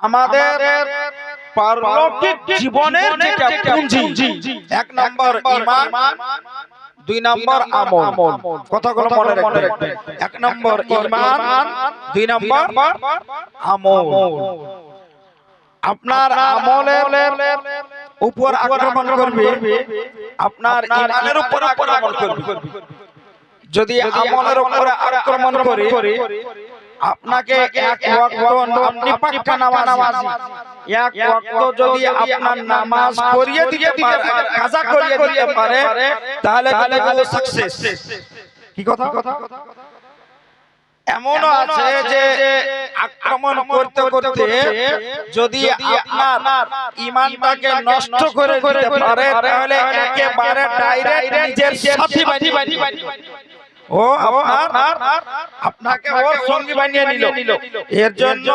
আমাদের পারলৌকিক জীবনের যেটা পুঁজি এক নম্বর ঈমান দুই নম্বর আমল। কথাগুলো মনে রাখবেন। এক নম্বর ঈমান দুই নম্বর আমল। আপনার আমলের উপর আক্রমণ করবে। আপনার ঈমানের উপর আক্রমণ করবে। যদি আমলের উপর আক্রমণ করে আপনাকে এক ওয়াক্ত আপনি পাক্কা নামাজি এক ওয়াক্ত যদি আপনার নামাজ করিয়ে দিতে পারে কাজা করিয়ে দিতে পারে তাহলে তাহলে সাকসেস কি কথা? এমনও আছে যে আক্রমণ করতে করতে যদি আপনার ইমানটাকে নষ্ট করে দিতে পারে তাহলে একেবারে ডাইরেক্ট নিজের সাথী ও আপনার তাকে এর জন্য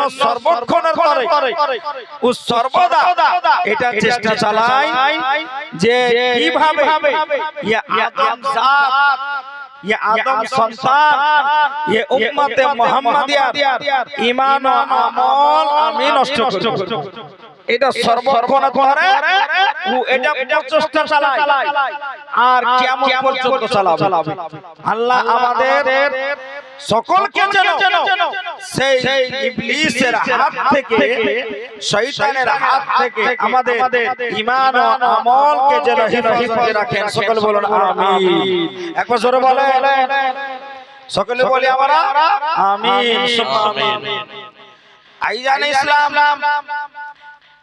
এটা চালায় যে কীভাবে ইয়া আদম আদম সন্তান ইয়া উম্মতে মুহাম্মাদিয়ার ঈমান ও আমি নষ্ট করব। এটা সর্বক্ষণ করে ও এটা প্রচেষ্টা চালায়। আর কিয়ামত পর্যন্ত চালাবে। আল্লাহ আমাদের সকলকে যেন সেই ইবলিসের হাত থেকে শয়তানের হাত থেকে আমাদের ঈমান ও আমলকে যেন হেফাজতে রাখেন। সকল বলুন আমিন। একবার জোরে বলেন। সকলে বলি আমরা আমিন। আইজান ইসলাম।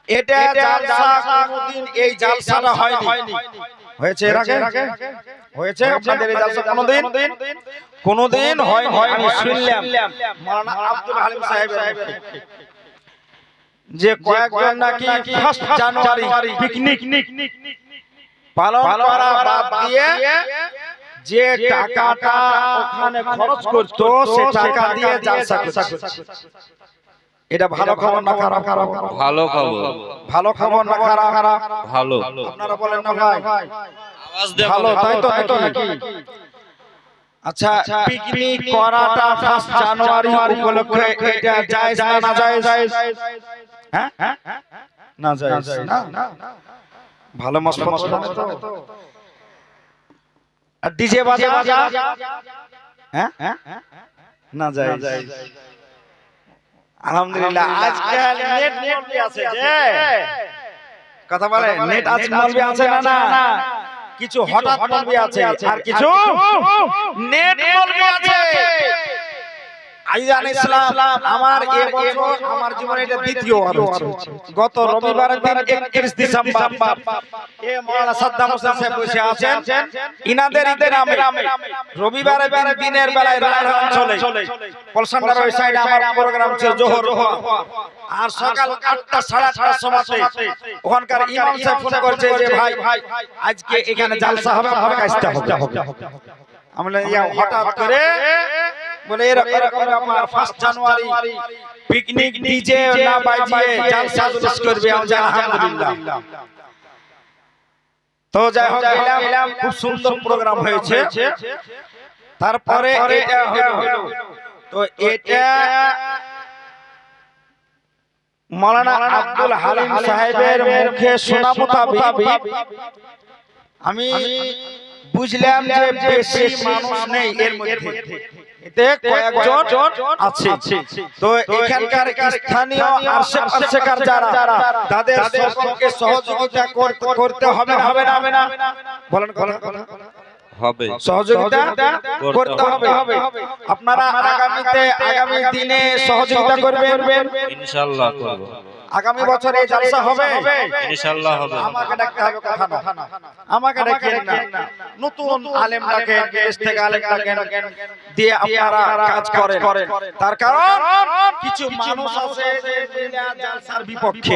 এটা জালসা কোনদিন এই জালসাটা হয়নি। হয়েছে এর আগে? হয়েছে আপনাদের এই জালসা কোনদিন? কোনদিন? হয় আমি শুনলাম। মাওলানা আব্দুল হালিম সাহেবের যে কয়েকজন নাকি ফার্স্ট জানুয়ারি পিকনিক। পালন করা বাদ দিয়ে যে টাকাটা ওখানে খরচ করতো সে টাকা দিয়ে জালসা করছে। এটা ভালো খবর না খারাপ? খারাপ ভালো খবর। ভালো খবর না খারাপ? খারাপ? ভালো। আপনারা বলেন না ভাই। ভালো বলো। তাই তো নাকি? আচ্ছা পিকনিক করাটা ফার্স্ট জানুয়ারি উপলক্ষে এটা জায়েজ না না জায়েজ হ্যাঁ? না জায়েজ না? ভালো মসফত তো। আর ডিজে বাজা? হ্যাঁ? না জায়েজ আলহামদুলিল্লাহ আজকাল নেট মলবি আছে যে? কথা বলে নেট আজ মলবি আছে না না? কিছু হঠাৎ মলবি আছে আর কিছু? নেট মলবি আছে। আইজান ইসলাম আমার এ বছর আমার জীবনে এটা দ্বিতীয় গত রবিবারের দিন 31 ডিসেম্বর এ মাওলানা সাদ্দাম হোসেন সাহেব বসে আছেন। ইনাদের গ্রামে দিনের বেলায় রায় অঞ্চলে পলসান্ডার ওই সাইডে আমার প্রোগ্রাম ছিল জোহর হওয়া। আর সকাল আটটা সাড়ে আটটার সময় ওখানকার ইমাম সাহেব ফোন করেছে যে ভাই আজকে এখানে জালসা হবে আসতে হবে আমি হঠাৎ করে বলে এরকম আমার ফার্স্ট জানুয়ারি পিকনিক ডিজে না বাজিয়ে জালসা জুলুস করবে আলহামদুলিল্লাহ তো যাই হোক এলাম খুব সুন্দর প্রোগ্রাম হয়েছে তারপরে এটা হলো তো এটা মাওলানা আব্দুল হালিম সাহেবের মুখে শোনা মোতাবেক আমি বুঝলাম যে বেশি মানুষ নেই এর মধ্যে এতে কয়েকজন আছে। তো এখানকার স্থানীয় যারা তাদের সকলকে সহযোগিতা করতে হবে না হবে না। হবে না। বলেন কথা হবে। সহযোগিতা করতে হবে। আপনারা আগামীতে আগামী দিনে সহযোগিতা করবেন। ইনশাআল্লাহ করব। আগামী বছর এই জলসা হবে। ইনশাআল্লাহ হবে। আমাকে ডাকতে হবে কথা না। আমাকে ডাকেন না। নতুন আলেম ডাকেন দেশ থেকে আলেম ডাকেন দিয়ে আপনারা কাজ করেন। তার কারণ কিছু মানুষ আছে জালসার বিপক্ষে।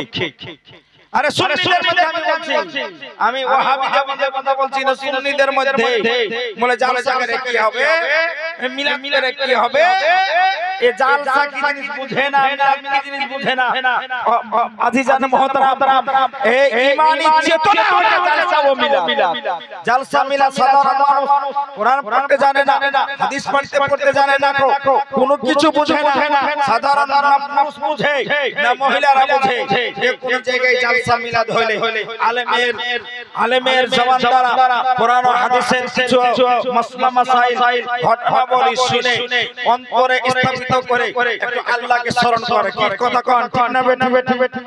আরে সুন্নিদের মধ্যে আমি বলছি। আমি ওয়াহাবিদের মধ্যে কথা বলছি না সুন্নিদের মধ্যে। বলে জালসা করে কি হবে? মিলাদ করে কি হবে? এ জালসা কি জিনিস বুঝে না মিলাদ কি জিনিস বুঝে না। অ- অ- আজিজান মোহতারাম এই ঈমানি চেতনা হচ্ছে জালসা ও মিলাদ জালসা মিলাদ সাধারণ মানুষ। কোরআন পড়তে জানে না হাদিস পড়তে পড়তে জানে না কোনো কিছু বুঝে না। সাধারণ মানুষ বুঝে। না মহিলারা বুঝে। যে কোন জায়গায় জালসা মিলাদ হইলে আলেমের আলেমের জবান দ্বারা কোরআন ও হাদিসের কিছু মাসলা মাসাইল ঘটনা বলি শুনে। অন্তরে স্থাপিত করে একটু আল্লাহকে স্মরণ করে। কি কথা কোন? ঠিক না বেটা বেটা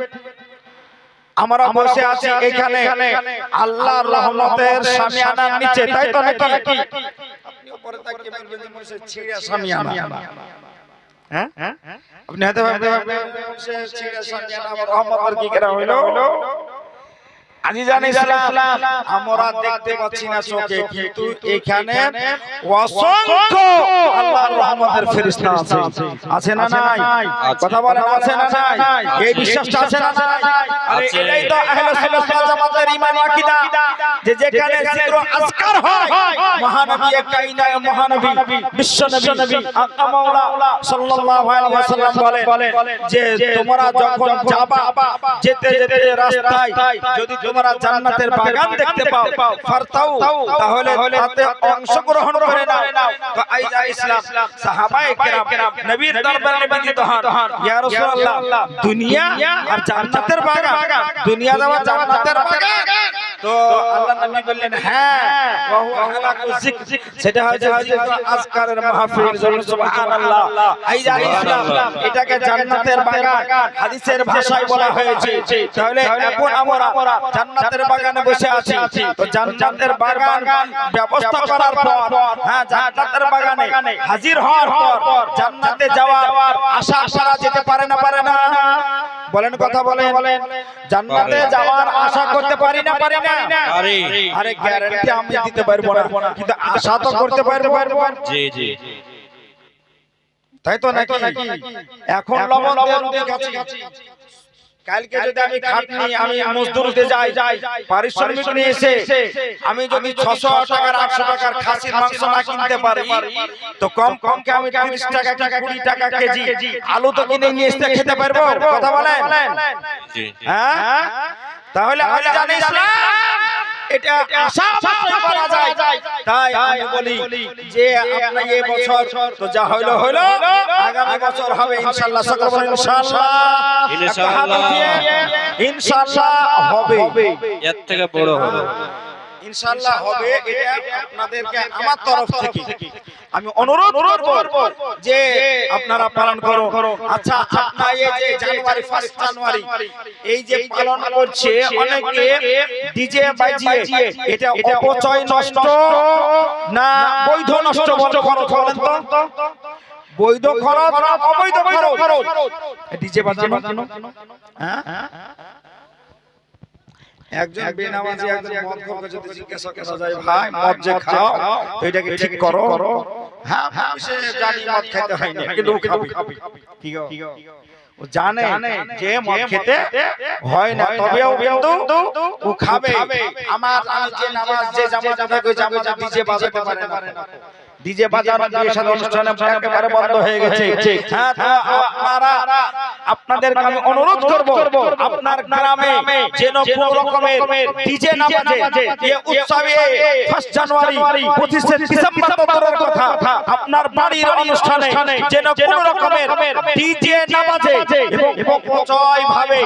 আমরা বসে আছি এখানে। আল্লাহর রহমতের সামিয়ানার নিচে তাই তো নাকি? আপনি উপরে তাকিয়ে বলবেন যে হচ্ছে ছিঁড়া সামিয়ানা হ্যাঁ? আপনি হয়তো ভাবতে ভাববেন যে ছিঁড়া সামিয়ানা আবার রহমতের কি করা হইল। আজিজান ইসলাম আমরা দেখতে পাচ্ছি না চোখে কিন্তু এখানে অসংখ্য আল্লাহর রহমতের ফেরেশতা আছে। আছে। না নাই? কথা বলেন আছে না নাই? এই বিশ্বাসটা আছে না নাই? আরে আছে। এটাই তো আহলে সুন্নাত ওয়াল জামাতের ঈমান আকীদা। যে যেখানে জিক্র আজকার হয় মহানবী কাইনা মহানবী বিশ্বনবী মাওলা সাল্লাল্লাহু আলাইহি ওয়াসাল্লাম বলেন যে তোমরা যখন যাবা যেতে যেতে রাস্তায় যদি তোমরা জান্নাতের বাগান দেখতে পাও ফারতাও তাহলে তাতে অংশগ্রহণ করে নাও। তো আইজা ইসলাম, সাহাবায়ে কেরাম, নবীর দরবারে বিদিত হন। ইয়া রাসূলুল্লাহ, দুনিয়া আর জান্নাতের বাগান, দুনিয়া দেওয়া জান্নাতের বাগান। তো আল্লাহ নবী বললেন হ্যাঁ ওয়াহু আহলাকু যিকর, সেটা হচ্ছে হযরত আজকারের মাহফিল। জন্য সুবহানাল্লাহ আইজা ইসলাম, এটাকে জান্নাতের বাগান, হাদিসের ভাষায় বলা হয়েছে। তাহলে এখন আমরা জান্নাতের বাগানে বসে আছি। তো জান্নাতের বাগান ব্যবস্থা করার পর হ্যাঁ জান্নাতের বাগানে হাজির হওয়ার পর জান্নাতে যাওয়ার আশা করা যেতে পারে না পারে না। বলেন কথা বলেন জান্নাতে। যাওয়ার আশা করতে পারি না পারি না। আরে গ্যারান্টি আমি দিতে পারব না। কিন্তু আশা তো করতে পারব। জি জি। তাই তো নাকি? এখন লবণ দেওয়ার দিক আছে কালকে যদি আমি খাটনি আমি মজদুরিতে যাই পারিশ্রমিক নিয়ে এসে আমি যদি ছশো টাকার আটশো টাকার খাসির মাংস না কিনতে পারি তো কম কম কে আমি তিরিশ টাকা টাকা কুড়ি টাকা কেজি আলু তো কিনে নিয়ে এসে খেতে পারব কথা বলেন। জি হ্যাঁ? তাহলে আমি জানি ইসলাম এটা আশা করা যায়। তাই আমি বলি যে আপনার এই বছর তো যা হইল হইল আগামী বছর হবে ইনশাআল্লাহ। সকল ইনশাআল্লাহ। ইনশাআল্লাহ। উঠিয়ে, ইনশাআল্লাহ হবে। এর থেকে বড় হবে। ইনশাআল্লাহ হবে। এটা আপনাদেরকে আমার তরফ থেকে আমি অনুরোধ করব যে আপনারা পালন করো। আচ্ছা আপনারা এই যে জানুয়ারি ফার্স্ট জানুয়ারি এই যে পালন করছে অনেকে ডিজে বাজিয়ে এটা অপচয় নষ্ট না বৈধ নষ্ট বল বলেন তো। বৈধ খরচ না অবৈধ খরচ? ডিজে বাজানো হ্যাঁ? একজন বেনামাজি একজন মদ যদি জিজ্ঞাসা করা যায় ভাই মদ যে খাও তো এটাকে ঠিক করো। হ্যাঁ সে জানি মদ খাইতে না কিন্তু ও কি ও জানে যে মদ খেতে হয় না তবেও কিন্তু ও খাবে। আমার যে নামাজ যে জামাতে থাকে জামাতে ডিজে বাজাতে পারে না। ডিজে বাজানো বিয়ে সাথে অনুষ্ঠানে একেবারে বন্ধ হয়ে গেছে। হ্যাঁ তো আপনারা আপনাদের আমি অনুরোধ করব। আপনার গ্রামে যেন কোন রকমের ডিজে না বাজে এই উৎসবে 1 জানুয়ারি 25 ডিসেম্বর তো কথা আপনার বাড়ির অনুষ্ঠানে যেন কোন রকমের ডিজে না বাজে এবং অপচয় ভাবে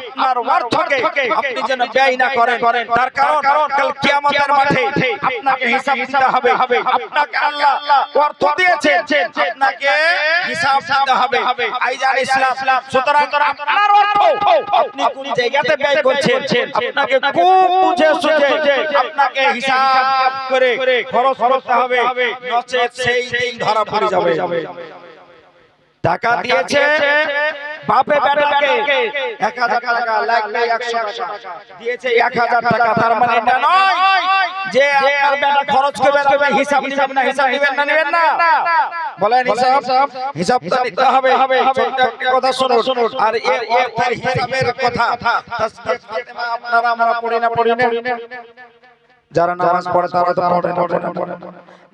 আপনার অর্থকে আপনি যেন ব্যয় না করেন। তার কারণ কাল কিয়ামতের মাঠে আপনাকে হিসাব দিতে হবে। আপনাকে আল্লাহ অর্থ দিয়েছেন। আপনাকে হিসাব দিতে হবে। আইজান ইসলাম। সুতরাং আপনার অর্থ আপনি কোন জায়গাতে ব্যয় করছেন? আপনাকে খুব বুঝে সুঝে আপনাকে হিসাব করে খরচ করতে হবে। নচেত সেই দিন ধরা পড়ে যাবে। টাকা দিয়েছে বাপে বেটাকে এক হাজার টাকা লাগবে একশো টাকা দিয়েছে এক হাজার টাকা তার মানে এটা নয়। যে আপনার বেটা খরচ করবে তবে হিসাব নিবেন না হিসাব নিবেন না নিবেন না। বলেন হিসাব হিসাব তো নিতে হবে। একটা কথা শুনুন। আর এর অর্থের হিসাবের কথা তাসবিহ আপনারা আমরা পড়ি না পড়ি না। যারা নামাজ পড়ে তারা তো পড়ে না, পড়ে না,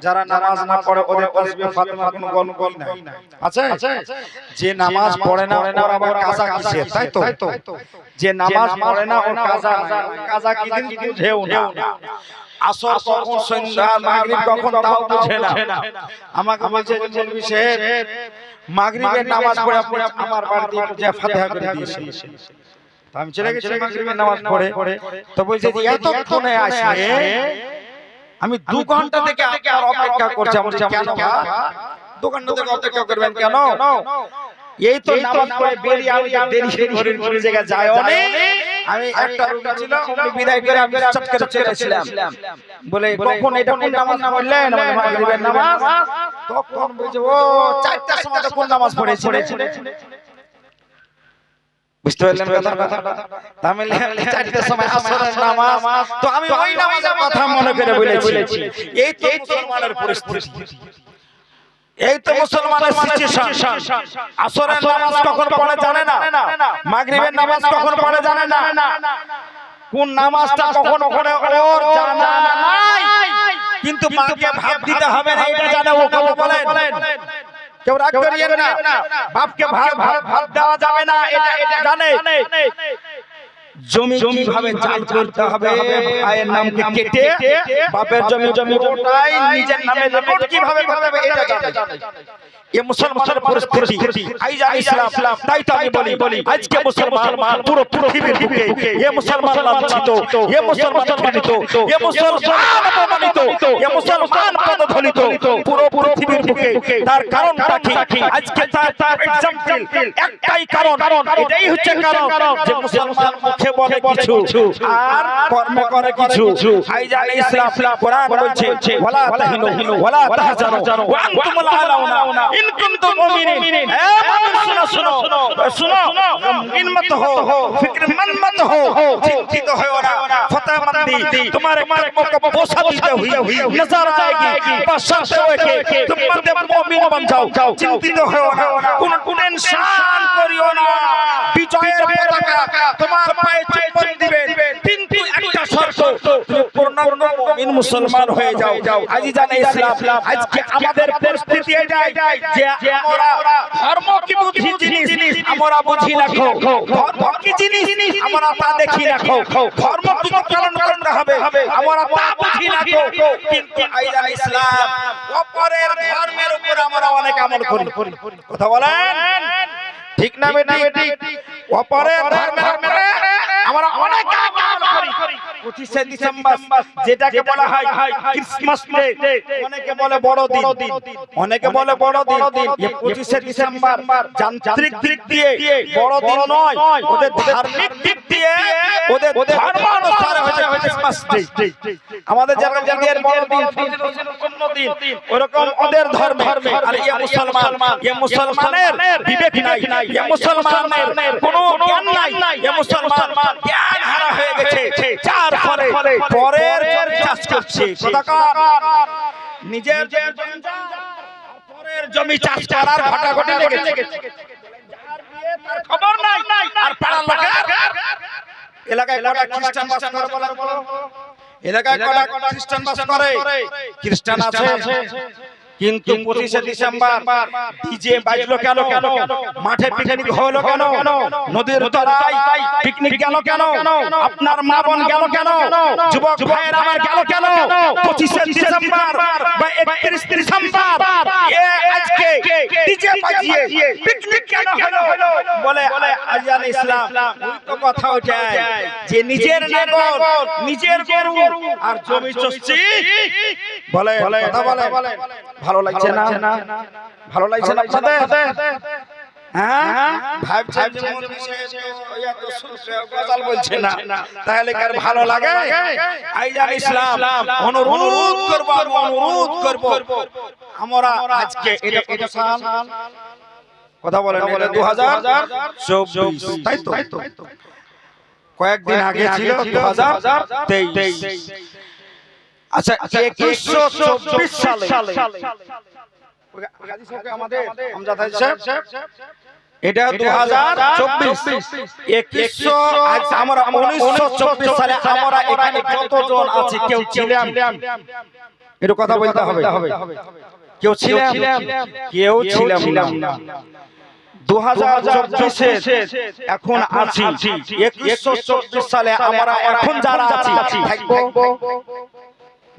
যারা নামাজ না পড়ে ওদের তসবিহ ফাতিমা কোনো গল্প নাই। আছে? যে নামাজ পড়ে না ওর আবার কাজা কিসের? তাই তো? যে নামাজ পড়ে না ওর কাজা কাজা কি দিন? বুঝেও না। আসর কখন সন্ধ্যা মাগরিব কখন তাও বুঝে না। আমাকে বলছে যে মৌলভী সাহেব মাগরিবের নামাজ পড়ে আপনি আমার বাড়িতে একটু ফাতিহা করে দিয়েছেন। তো আমি চলে গেছি মাগরিবের নামাজ পড়ে। তো বলছে যে এতক্ষণে আসে। আমি দু ঘণ্টা থেকে আপনার অপেক্ষা করছি। আমার কেন? ভাই? দু ঘণ্টা থেকে অপেক্ষা করবেন কেন? এই তো নামাজ পড়ে বেরিয়ে আমি দেরি করে করে জায়গা যায় অনেক। আমি একটা রুগী ছিল বিদায় করে আমি চট করে চলে বলে কখন এটা কোন নামাজ পড়লেন? বলে মাগরিবের নামাজ। তখন বলছে ও চারটার সময় কোন নামাজ পড়েছি বুঝতে পারলেন কথাটা? তাহলে চারটার সময় আসরের নামাজ। তো আমি ওই নামাজের কথা মনে করে বলেছি। এই তো মুসলমানের পরিস্থিতি। এই তো মুসলমানের সিচুয়েশন আসরের নামাজ কখন পড়ে জানে না? মাগরিবের নামাজ কখন পড়ে জানে না? কোন নামাজটা কখন পড়ে ওর জানা নাই। কিন্তু মাকে ভাব দিতে হবে না এটা জানে ও বলেন। কেউ রাগ করিয়েন না। বাপকে ভাব ভাব ভাব দেওয়া যাবে না এটা এটা জানে। জমি কীভাবে চাল করতে হবে ভাইয়ের নামকে কেটে বাপের জমি জমি ওটাই নিজের নামে রেকর্ড কীভাবে করতে হবে এটা জানে এ মুসলমানের পরিস্থিতি আই ইসলাম তাই তো আমি বলি বলি। আজকে মুসলমান পুরো পৃথিবীর বুকে এ মুসলমান লাঞ্ছিত এ মুসলমান মানিত এ মুসলমান অপমানিত এ মুসলমান পদধলিত পুরো পৃথিবীর বুকে। তার কারণটা কি? আজকে তার তার এক্সাম্পল একটাই কারণ। এটাই হচ্ছে কারণ। যে মুসলমান মুখে বলে কিছু আর কর্মে করে কিছু আই যা ইসলাম কোরআন বলছে ওয়ালা তাহিনু ওয়ালা তাহজানু ওয়া আনতুমুল আলাউনা ইন কুনতুম মুমিনিন এ মুমিন শুনো শুনো শুনো ইন মত হো ফিক্র মন মত হো চিন্তিত হয় না ফতামন্দি তোমারে কর্ম को बोसा दीते हुई नजर आएगी बस शर्त है कि तुम मर्द मुमिन बन जाओ চিন্তিত হয় না কোন টেনশন করিও না পতাকা তোমার পায়ে চুম্বন দিবেন। কিন্তু একটা শর্ত পূর্ণাঙ্গ মুমিন মুসলমান হয়ে যাও। যাও আজি জানে ইসলাম আজকে আমাদের পরিস্থিতি এটাই যে আমরা ধর্ম কি বুঝি জিনিস? আমরা বুঝি রাখো ধর্ম কি জিনিস? আমরা তা দেখি রাখো ধর্ম কি পালন করতে হবে। আমরা তা বুঝি রাখো কিন্তু আই জানে ইসলাম অপরের ধর্মের উপর আমরা অনেক আমল করি। কথা বলেন। ঠিক না বেটি অপরের ধর্মের আমরা অনেক পঁচিশে ডিসেম্বর যেটাকে বলা হয় ক্রিসমাস ডে অনেকে বলে বড় দিন অনেকে বলে বড় দিন পঁচিশে ডিসেম্বর যান্ত্রিক দিক দিয়ে বড় দিন নয়। ওদের ধার্মিক দিক দিয়ে ওদের ধর্ম অনুসারে হচ্ছে ক্রিসমাস ডে আমাদের যারা যাদের বড় দিন দিন ওরকম ওদের ধর্ম। আর ইয়ে মুসলমান ইয়ে মুসলমানের বিবেক নাই ইয়ে মুসলমানের কোনো জ্ঞান নাই ইয়ে মুসলমান জ্ঞান হারা হয়ে গেছে যার ফলে পরের চাষ করছে নিজের পরের জমি চাষ করার ঘটাঘটি লেগেছে। তার খবর নাই। আর পাড়ার লোকের এলাকায় কটা খ্রিস্টান বাস করে এলাকায় কটা খ্রিস্টান বাস করে? খ্রিস্টান আছে। কিন্তু পঁচিশে ডিসেম্বর ডিজে বাজলো কেন? কেন? মাঠে পিকনিক হলো কেন? নদীর পিকনিক গেল কেন? আপনার মা বোন গেল কেন? যুবক ভাইয়ের আমার গেল কেন? পঁচিশে ডিসেম্বর বা একত্রিশ ডিসেম্বর এ আজকে ডিজে বাজিয়ে পিকনিক কেন হলো? বলে আজান ইসলাম। তো কথা ওঠায় যে নিজের নাগর নিজের গরু আর জমি চষছি। বলে কথা বলে ভালো লাগছে না? ভালো লাগছে না আপনাদের? হ্যাঁ? ভাবছেন যে মৌলভী সাহেব তো এত সুরসে গজাল বলছে না। তাহলে কার ভালো লাগে? আইজান ইসলাম। অনুরোধ করব আমি অনুরোধ করব। আমরা আজকে এটা কত সাল? কথা বলেন এটা 2024 তাই তো? কয়েকদিন আগে ছিল 2023 আচ্ছা একুশশো চব্বিশ সালে। আমাদের এটা দু হাজার চব্বিশ। আমরা উনিশশো চব্বিশ সালে আমরা এখানে যতজন আছি? কেউ ছিলাম একটু কথা বলতে হবে। কেউ ছিলাম কেউ ছিলাম না। দু হাজার চব্বিশে এখন আছি। একশো চব্বিশ সালে আমরা এখন যারা আছি থাকব?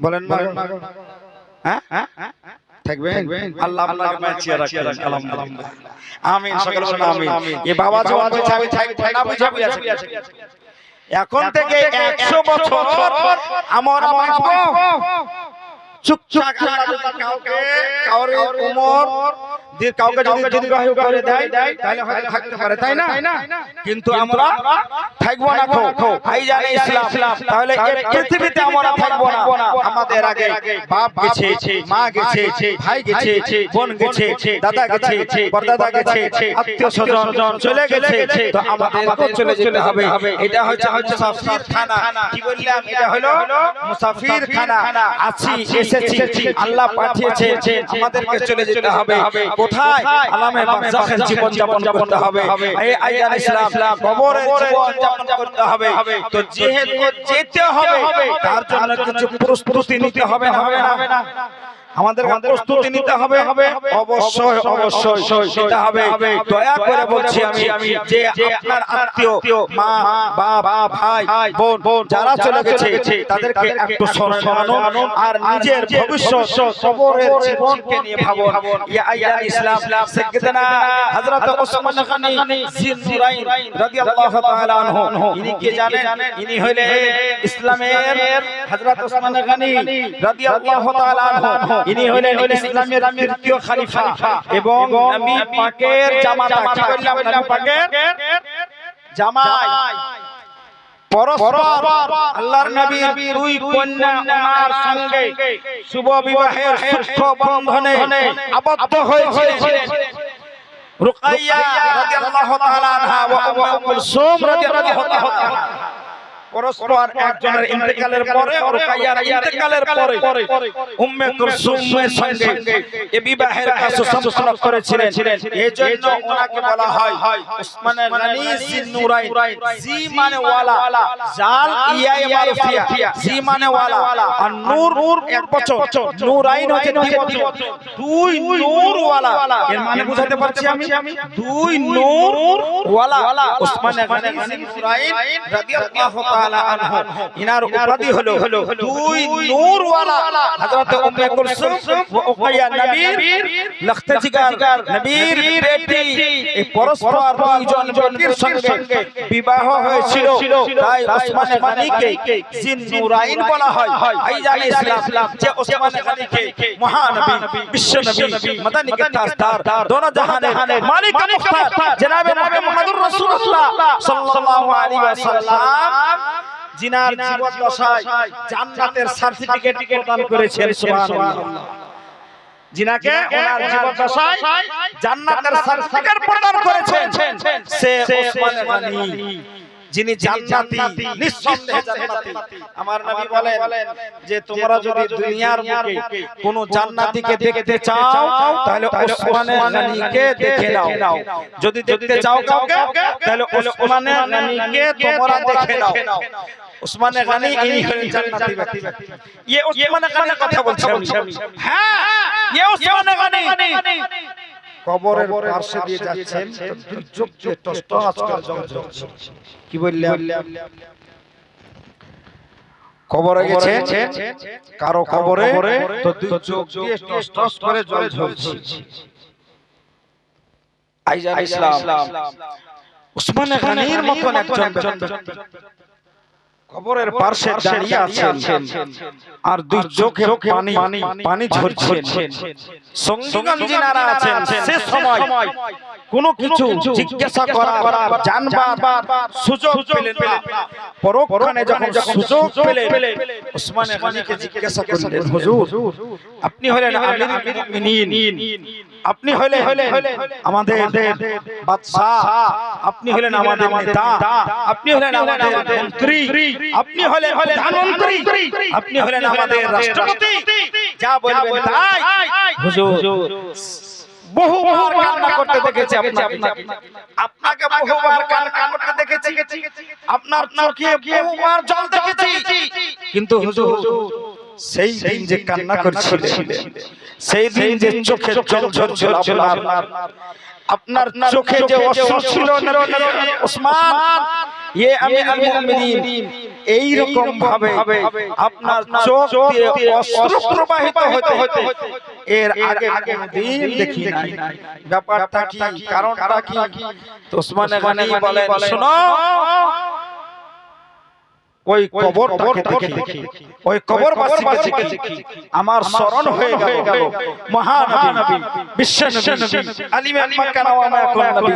বলেন না। হ্যাঁ? থাকবেন? আল্লাহ আপনাকে বাঁচিয়ে রাখেন। আলহামদুলিল্লাহ। আমিন সকল বলুন আমিন। এ বাবা বলছে আমি না আছে। এখন থেকে 100 বছর আমার আমরা যদি কাউকে কাউরে উমর দিয়ে কাউকে যদি দীর্ঘায়ু করে দেয় তাহলে হয়তো থাকতে পারে তাই না? কিন্তু আমরা থাকব না খো ভাই জানে ইসলাম। তাহলে এই পৃথিবীতে আমরা থাকব না। আমাদের আগে বাপ গেছে মা গেছে ভাই গেছে বোন গেছে দাদা গেছে পরদাদা গেছে আত্মীয় স্বজন চলে গেছে তো চলে যেতে হবে। এটা হচ্ছে মুসাফির খানা কি বললাম? এটা হলো মুসাফির খানা আছি এসেছি আল্লাহ পাঠিয়েছে আমাদেরকে চলে যেতে হবে। কোথায়? আলামে বারজাখে জীবন যাপন করতে হবে। এই আইয়াল ইসলাম কবরে জীবন যাপন করতে হবে। তো যেহেতু যেতে হবে তার জন্য কিছু প্রস্তুতি নিতে হবে হবে না। আমাদের প্রস্তুতি নিতে হবে অবশ্যই অবশ্যই সেটা হবে। দয়া করে বলছি আমি যে আপনার আত্মীয় মা বাবা ভাই বোন বোন যারা চলে গেছে তাদেরকে একটু স্মরণ আর নিজের ভবিষ্যৎ কবরের জীবনকে নিয়ে ভাবুন। ইয়া আইয়া ইসলাম হযরত ওসমান জিন্নুরাইন রাদিয়াল্লাহু তাআলা আনহু। ইনি কে জানেন? ইনি হলেন ইসলামের হযরত ওসমান গনি রাদিয়াল্লাহু তাআলা আনহু ইনি হলেন ইসলামের তৃতীয় খলিফা। এবং নবী পাকের জামাতা কি বললাম নবী পাকের জামাই পরস্পর আল্লাহর নবীর দুই কন্যা ওনার সঙ্গে শুভ বিবাহের সূক্ষ্ম বন্ধনে আবদ্ধ হয়েছিলেন। রুকাইয়া রাদিয়াল্লাহু তাআলা আনহা ওয়া উম্মু কুলসুম রাদিয়াল্লাহু তাআলা পরস্পর একজনের ইন্তেকালের পরে রুকাইয়ার ইন্তেকালের পরে উম্মে কুলসুমের সঙ্গে এই বিবাহের কাজ সম্পন্ন করেছিলেন। এজন্য ওনাকে বলা হয় উসমানে গনি জিন্নুরাইন জি মানে ওয়ালা। জাল ইয়াই মারফিয়া। জি মানে ওয়ালা। আর নূর নূর এক বছর। নূরাইন হচ্ছে দুই বছর। দুই নূর ওয়ালা। এর মানে বুঝাতে পারছি আমি? দুই নূর ওয়ালা। উসমানে গনি জিন্নুরাইন রাদিয়াল্লাহু তাআলা আনহু। ইনার উপাধি হলো দুই নূর ওয়ালা হযরত উম্মে কুলসুম ও উকাইয়া নবীর। লখতজিগার নবীর বেটি। এই পরস্পর দুইজন ব্যক্তির সঙ্গে বিবাহ হয়েছিল। তাই ওসমান গনিকে জিন্নুরাইন বলা হয়। আইজান ইসলাম, যে ওসমান গনিকে মহানবী বিশ্বনবী মাদানী কে তাজদার দোনো জাহানের মালিক মুখতার জনাবে মুহাম্মদুর রাসূলুল্লাহ সাল্লাল্লাহু আলাইহি ওয়াসাল্লাম জিনার জীবন দশায় জান্নাতের সার্টিফিকেট প্রদান করেছেন সুবহানাল্লাহ। জিনাকে ওনার জীবন দশায় জান্নাতের সার্টিফিকেট প্রদান করেছেন। সে ওসমান গনি। যিনি জান্নাতি নিঃসন্দেহে জান্নাতি। আমার নবী বলেন যে তোমরা যদি দুনিয়ার বুকে কোন জান্নাতীকে দেখতে চাও তাহলে ওসমানে গনিকে দেখে নাও। যদি দেখতে চাও কাউকে তাহলে ওসমানে গনিকে তোমরা দেখে নাও। উসমানে গনি ইনি হলেন জান্নাতি ব্যক্তি। ये উসমানে গনির কথা বলছি আমি। হ্যাঁ ये উসমানে গনি কবরের পাশে দিয়ে যাচ্ছেন। দিয়ে জল কি বললাম? কবরে গেছে কারও কবরে? তো দিয়ে টস্ট করে জল ঝরছে ইসলাম। উসমান গনির মতন একজন ব্যক্তি। কবরের পাশে দাঁড়িয়ে আছেন। আর দুই চোখে পানি পানি ঝরছেন। সঙ্গীগণ যিনারা আছেন সে সময়। কোন কিছু জিজ্ঞাসা করা জানবার সুযোগ পেলেন পরক্ষণে যখন সুযোগ পেলেন ওসমান গনিকে জিজ্ঞাসা করলেন হুজুর আপনি হলেন আমিরুল মুমিনিন আপনি হলে আমাদের বাদশাহ আপনি হলেন আমাদের নেতা আপনি হলেন আমাদের মন্ত্রী আপনি হলেন প্রধানমন্ত্রী আপনি হলেন আমাদের রাষ্ট্রপতি যা বলবেন তাই হুজুর বহুবার কান্না করতে দেখেছি আপনাকে আপনাকে বহুবার কান্না করতে দেখেছি আপনার চোখে বহুবার জল দেখেছি কিন্তু হুজুর সেই দিন যে কান্না করছিলেন সেই দিন যে চোখে জল ঝরছিল আপনার আপনার চোখে যে অশ্রু ছিল ওসমান ইয়ে মুমিনিন এই রকম ভাবে আপনার চোখ দিয়ে অশ্রু প্রবাহিত হতে হতে এর আগে কোনদিন দেখি নাই। ব্যাপারটা কি কারণটা কি? তো ওসমান গনি বলেন শোনো ওই কবর দেখি। ওই কবর আমার স্মরণ হয়ে গেল। মহানবী বিশ্ব নবী আলিমে মক্কা ওয়া মা কুন নবী।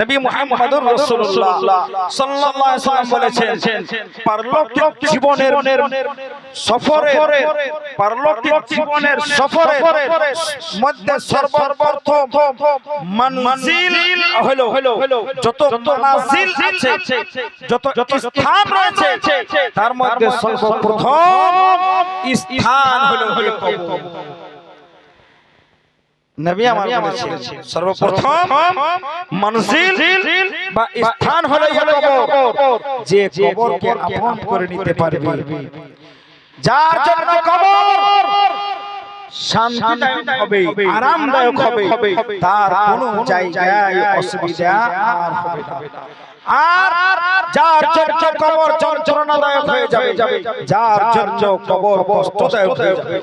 নবী। মুহাম্মদুর রাসূলুল্লাহ। সাল্লাল্লাহু আলাইহি সাল্লাম বলেছেন পারলৌকিক জীবনের সফরে পারলৌকিক জীবনের সফরে মধ্যে সর্বপ্রথম মনজিল হলো যত আছে যত স্থান রয়েছে তার মধ্যে সর্বপ্রথম স্থান হলো হলো নবী আমার বলেছেন সর্বপ্রথম মনজিল বা স্থান হলো হলো কবর। যে কবরকে আপন করে নিতে পারবে। যার জন্য কবর শান্তিদায়ক হবে আরামদায়ক হবে তার কোনো জায়গায় অসুবিধা আর হবে না। আর যার জন্য কবর যন্ত্রণাদায়ক হয়ে যাবে যার জন্য কবর কষ্টদায়ক হয়ে যাবে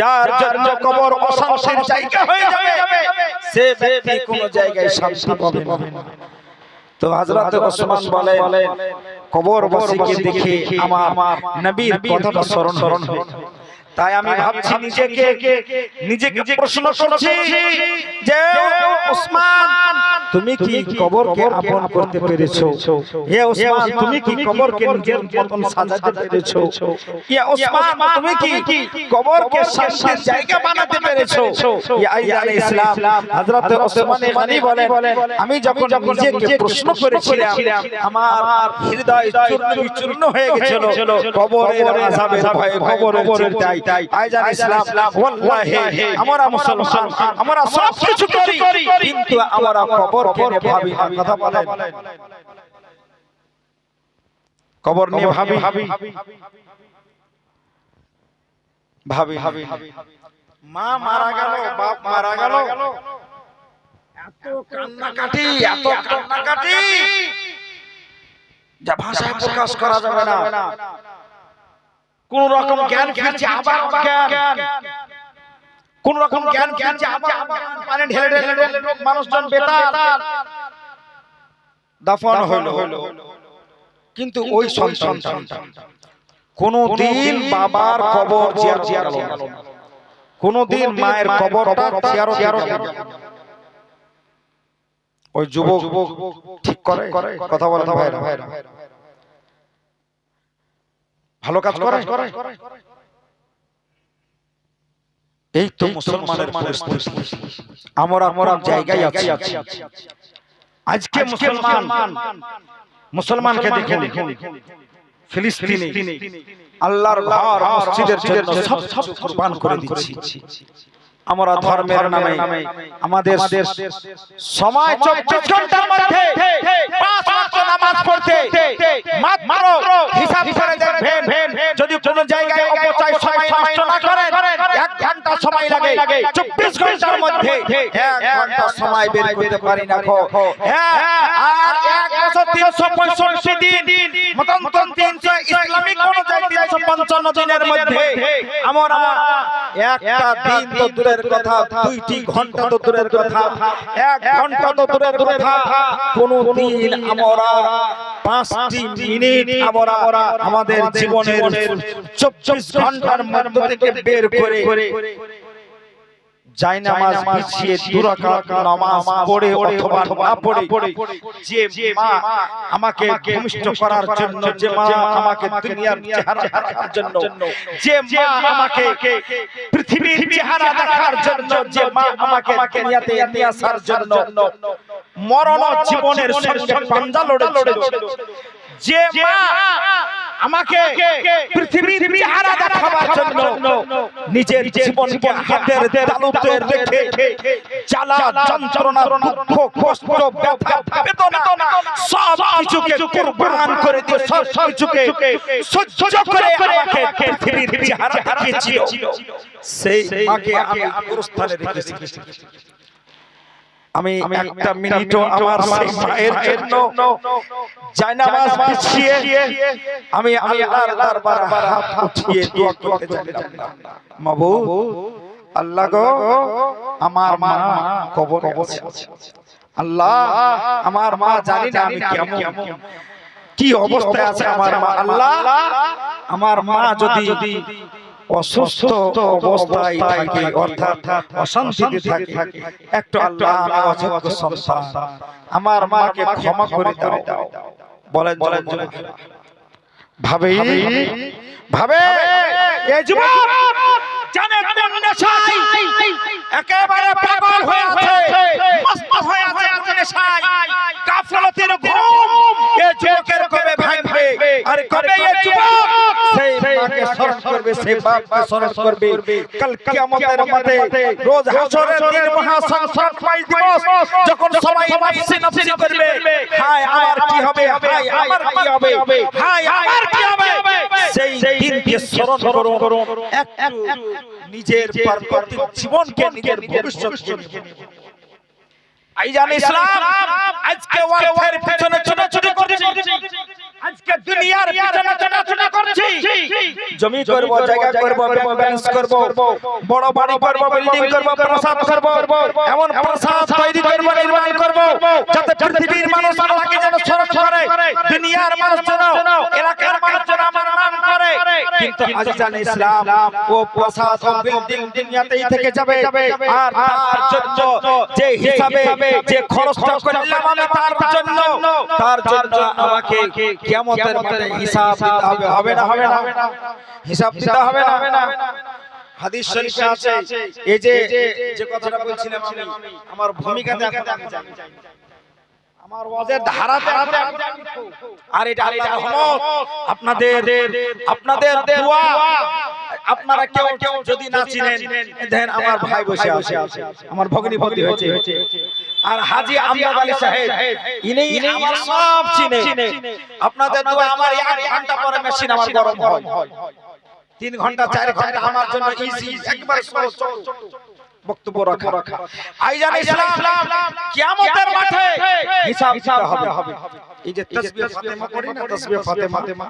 যার জন্য কবর অশান্তির জায়গা হয়ে যাবে সে ব্যক্তি কোনো জায়গায় শান্তি পাবে না। তো হযরত ওসমান বলেন কবর বসিকে দেখে আমার নবীর কথাটা স্মরণ স্মরণ হয় তাই আমি ভাবছি নিজেকে নিজেকে প্রশ্ন করছি যে ওসমান তুমি কি কবরকে আপন করতে পেরেছ? হে ওসমান তুমি কি কবরকে নিজের মতন সাজাতে পেরেছ? হে ওসমান তুমি কি কবরকে শান্তির জায়গা বানাতে পেরেছ? ইয়া আইয়াল ইসলাম হযরত ওসমান গনি বলেন আমি যখন নিজেকে প্রশ্ন করেছিলাম আমার হৃদয় চূর্ণ বিচূর্ণ হয়ে গেছিল কবরের আযাবের ভয়ে কবরের চিন্তায় আইজান ইসলাম ওয়াল্লাহি আমরা মুসলমান আমরা সব কিছু করি। কিন্তু আমরা কবরকে নিয়ে ভাবি না। কথা বলেন। কবর নিয়ে ভাবি। ভাবি। ভাবি। মা মারা গেল বাপ মারা গেল। এত কান্নাকাটি এত কান্নাকাটি। যা ভাষায় প্রকাশ করা যাবে না। কোন রকম জ্ঞান ফিরছে আবার জ্ঞান। কোন রকম জ্ঞান ফিরছে আবার পানি ঢেলে ঢেলে ঢেলে মানুষজন বেতাল। দাফন হইল। কিন্তু ওই সন্তান। কোন দিন বাবার কবর জিয়ার জিয়ার কোন দিন মায়ের কবরটা জিয়ার জিয়ার ওই যুবক ঠিক করে। কথা বলেন। ভাইরা। ভালো কাজ করে এই তো মুসলমানের আমরা আমরা জায়গায় আছি? আজকে মুসলমান মুসলমানকে দেখে ফিলিস্তিনি। আল্লাহর ঘর মসজিদের জন্য সব সব কুরবান করে দিচ্ছি। আমরা ধর্মের নামে। আমাদের সময় চব্বিশ ঘণ্টার মধ্যে পাঁচ ওয়াক্ত নামাজ পড়তে মাত্র হিসাব করে দেখবেন। যদি কোন জায়গায় অপচয় সময় নষ্ট না করেন এক ঘণ্টা সময় লাগে। চব্বিশ ঘণ্টার মধ্যে এক ঘণ্টা সময় বের করতে পারি না হ্যাঁ আর এক বছর তিনশো পঁয়ষট্টি দিন মতন তিনশো ইসলামিক অনুযায়ী তিনশো পঞ্চান্ন দিনের মধ্যে আমরা একটা দিন তো দূরের কথা দুইটি ঘণ্টা তো দূরের কথা এক ঘণ্টা তো দূরের কথা কোন দিন আমরা পাঁচটি মিনিট আমরা আমাদের জীবনের চব্বিশ ঘণ্টার মধ্যে থেকে বের করে যাই বিছিয়ে দুরাকাত নামাজ পড়ে অথবা না পড়ে। যে মা আমাকে ভূমিষ্ঠ করার জন্য যে মা আমাকে দুনিয়ার চেহারা দেখার জন্য। যে মা আমাকে পৃথিবীর চেহারা দেখার জন্য যে মা আমাকে দুনিয়াতে নিয়ে আসার জন্য। মরণ জীবনের সঙ্গে পাঞ্জা লড়ে লড়ে যে মা আমাকে পৃথিবীর চেহারা দেখাবার জন্য নিজের জীবনকে হাতের তালুতে রেখে জ্বালা যন্ত্রণা, দুঃখ, কষ্ট, ব্যথা, বেদনা, সব কিছুকে কুরবান করে দিয়ে, সব কিছুকে সহ্য করে আমাকে পৃথিবীর চেহারা দেখিয়েছিল। সেই মাকে আমি গুরুস্থানে রেখেছি আমি একটা মিনিটও আমার সেই মায়ের জন্য জায়নামাজ বিছিয়ে আমি আল্লাহর দরবারে হাত উঠিয়ে দোয়া করতে চাইলাম। মাবুদ আল্লাহ গো আমার মা কবরে আছে। আল্লাহ আমার মা জানি না আমি কেমন। কি অবস্থায় আছে আমার মা? আল্লাহ আমার মা যদি অসুস্থ অবস্থায় থাকে অর্থাৎ অশান্তিতে থাকে একটু আল্লাহ আমি অযোগ্য সন্তান আমার মাকে ক্ষমা করে দাও। বলেন বলেন ভাবে ভাবে এই যুবক! জানে নেশায় একেবারে পাগল হয়ে আছে মস্ত হয়ে আছে কোন নেশায়। গাফলতের ঘুম এই যুবকের কবে ভাঙবে? আর কবে এই যুবক সেই মাকে স্মরণ করবে সেই বাপকে স্মরণ করবে। কাল কিয়ামতের মাঠে রোজ হাসরের দিন মহা সংসার পাই দিবস যখন সবাই নাফসি নাফসি করবে। হায় আমার কি হবে? হায় আমার কি হবে? হায় আমার কি হবে? সেই দিনকে স্মরণ করুন। একটু নিজের পরবর্তী জীবনকে নিজের ভবিষ্যৎকে আইজান ইসলাম আজকে ওয়ার্কের পিছনে ছোটাছুটি করছি। আজকে দুনিয়ার পিছনে ছোটাছুটি করছি। জমি করব জায়গা করব ব্যালেন্স করব। বড় বাড়ি করব বিল্ডিং করব প্রসাদ করব এমন প্রসাদ তৈরি করব নির্মাণ করব। যাতে পৃথিবীর মানুষ আমাকে যেন স্মরণ করে। দুনিয়ার মানুষ যেন এলাকার মানুষ যেন আমার নাম করে। কিন্তু আজ জানে ইসলাম ও প্রসাদ ও বিল্ডিং দুনিয়াতেই থেকে যাবে। আর তার জন্য যে হিসাবে যে খরচটা করলাম আমি তার জন্য তার জন্য আমাকে কিয়ামতের মাঠে হিসাব দিতে হবে। হবে না হবে না? হিসাব দিতে হবে না? হাদিস শরীফে আছে এই যে যে কথাটা বলছিলাম আমি আমার ভূমিকাতে আমার ওয়াজের ধারাতে আর এটা আল্লাহর রহমত। আপনাদের আপনাদের দোয়া। আপনারা কেউ কেউ যদি না চিনেন দেখেন আমার ভাই বসে আছে। আমার ভগ্নিপতি হয়েছে। আর হাজি আমদাদ আলী সাহেব ইনি আমার সব চিনে। আপনাদের দোয়া আমার এক ঘণ্টা পরে মেশিন আমার গরম হয়। তিন ঘণ্টা চার ঘণ্টা আমার জন্য ইজি একবার সহজ বক্তব্য রাখা। আইজান ইসলাম কিয়ামতের মাঠে হিসাব দিতে হবে। এই যে তাসবিহ ফাতেমা পড়ি না? তাসবিহ ফাতেমা।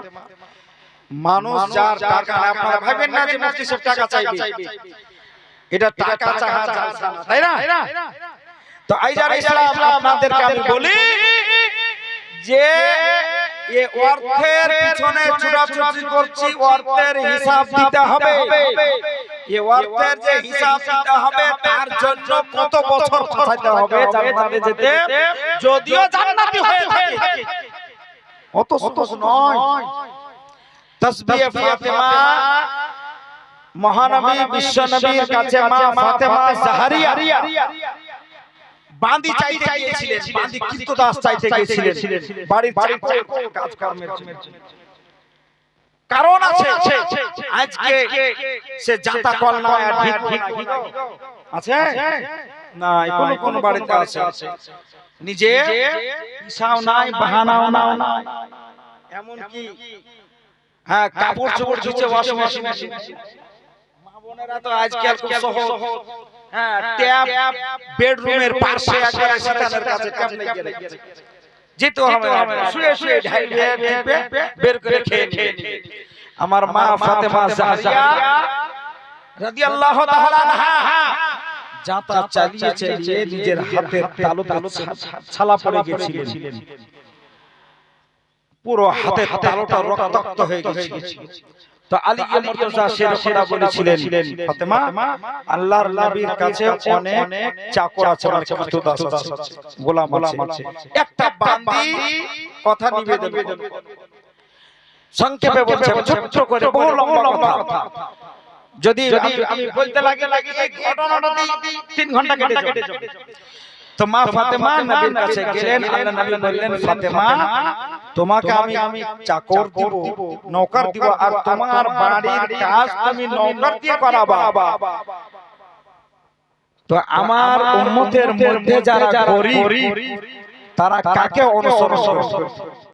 মানুষ যার টাকা আপনারা ভাবেন না যে মুফতি সাহেব টাকা চাইবে। এটা টাকা চাহা তাই না? তো আইজান ইসলাম আপনাদেরকে আমি বলি যে এ অর্থের পিছনে ছোটাছুটি করছি অর্থের হিসাব দিতে হবে। এ অর্থের যে হিসাব দিতে হবে তার জন্য কত বছর পাঠাতে হবে জান্নাতে যেতে। যদিও জান্নাতি হয়ে থাকে অত সহজ নয়। তাসবিহ ফাতেমা মহানবী বিশ্বনবীর কাছে মা ফাতেমা জাহারিয়া। বাঁধি চাইতে গিয়েছিলেন। বাঁধি কীর্তদাস চাইতে গিয়েছিলেন। বাড়ির চাকর কাজকর্মের জন্য। কারণ আছে আজকে সে জাতা কল না ঠিক ঠিক আছে? না কোন কোন বাড়িতে আছে। নিজে ইসাও নাই বাহানাও নাই। এমন কি? হ্যাঁ কাপড় চোপড় ধুচ্ছে ওয়াশিং মেশিন। মা বোনেরা তো আজকাল খুব সহজ। হ্যাঁ ট্যাপ বেডরুমের পাশে একবারে কাছে কেমনে গেলে যেতে হবে শুয়ে শুয়ে ঢাই বের করে খেয়ে আমার মা ফাতেমা জাহরিয়া রাদিয়াল্লাহু তাআলা আনহা যাতা চালিয়ে চালিয়ে নিজের হাতের তালুতে ছালা পড়ে গেছিলেন পুরো হাতের তালুটা রক্তাক্ত হয়ে গেছিল তো আলী মুর্তজা শেরখনা বলেছিলেন। ফাতেমা আল্লাহর নবীর কাছে অনেক চাকর আছে কৃতদাস আছে গোলাম আছে। একটা বান্দি কথা নিবেদন সংক্ষেপে বলছে ছোট্ট করে বহু লম্বা কথা। যদি আমি- বলতে লাগে লাগে এই ঘটনাটা তিন ঘণ্টা কেটে যাবে। তো মা ফাতেমা নবীর কাছে গেলেন আল্লাহ নবী বললেন ফাতেমা তোমাকে আমি চাকর দিব নৌকর দিব আর তোমার বাড়ির কাজ তুমি নৌকর দিয়ে করাবা। তো আমার উম্মতের মধ্যে যারা গরিব তারা কাকে অনুসরণ